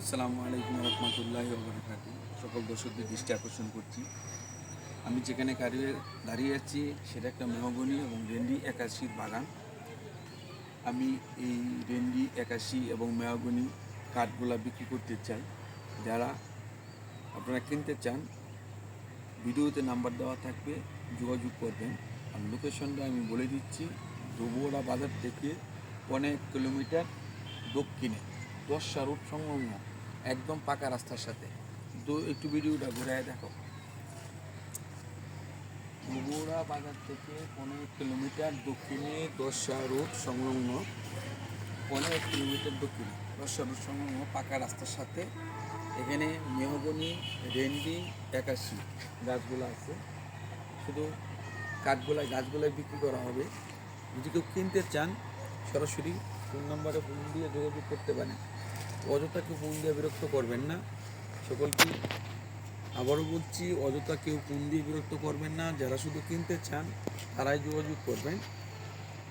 আসসালামু আলাইকুম রহমতুল্লাহ বরকাতু সকল দর্শকদের দৃষ্টি আকর্ষণ করছি। আমি যেখানে দাঁড়িয়ে দাঁড়িয়ে আছি, সেটা একটা মেহগনি এবং রেন্ডি একাশির বাগান। আমি এই রেন্ডি একাশি এবং মেহগনি কাঠগুলা বিক্রি করতে চাই। যারা আপনারা কিনতে চান, ভিডিওতে নাম্বার দেওয়া থাকবে, যোগাযোগ করবেন। আর লোকেশনটা আমি বলে দিচ্ছি দুবুড়া বাজার থেকে অনেক কিলোমিটার দক্ষিণে। দশটা রোড সংলগ্ন একদম পাকা রাস্তার সাথে। তো একটু ভিডিওটা ঘুরে দেখো। দুবুড়া বাজার থেকে পনেরো কিলোমিটার দক্ষিণে দশা রোড সংলগ্ন, পনেরো কিলোমিটার দক্ষিণে দশা রোড সংলগ্ন পাকা রাস্তার সাথে। এখানে মেহগনি রেন্ডি একাশি গাছগুলো আছে। শুধু কাঠগোলায় গাছগুলায় বিক্রি করা হবে। যদি কেউ কিনতে চান, সরাসরি ফোন নম্বরে ফোন দিয়ে যোগাযোগ করতে পারেন অযথা কেউ ফোন দিয়ে বিরক্ত করবেন না। সকলকে আবারও বলছি অযথা কেউ ফোন দিয়ে বিরক্ত করবেন না। যারা শুধু কিনতে চান, তারাই যোগাযোগ করবেন।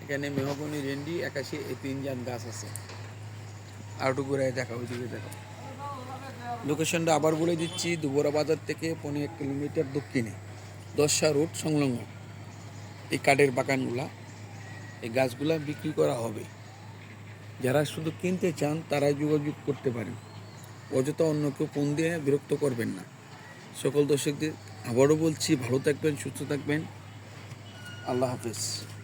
এখানে মেহগনি, রেন্ডি, একাশি, এই তিনজন গাছ আছে। আর একটু ঘুরে দেখা ওইদিকে দেখা লোকেশনটা আবার বলে দিচ্ছি, দুবরা বাজার থেকে পনেরো কিলোমিটার দক্ষিণে, দশা রোড সংলগ্ন। এই কাঠের বাগানগুলা, এই গাছগুলা বিক্রি করা হবে। যারা শুধু কিনতে চান, তারাই যোগাযোগ করতে পারেন। অযথা অন্য কেউ ফোন দিয়ে বিরক্ত করবেন না। সকল দর্শকদের আবারও বলছি, ভালো থাকবেন, সুস্থ থাকবেন। আল্লাহ হাফেজ।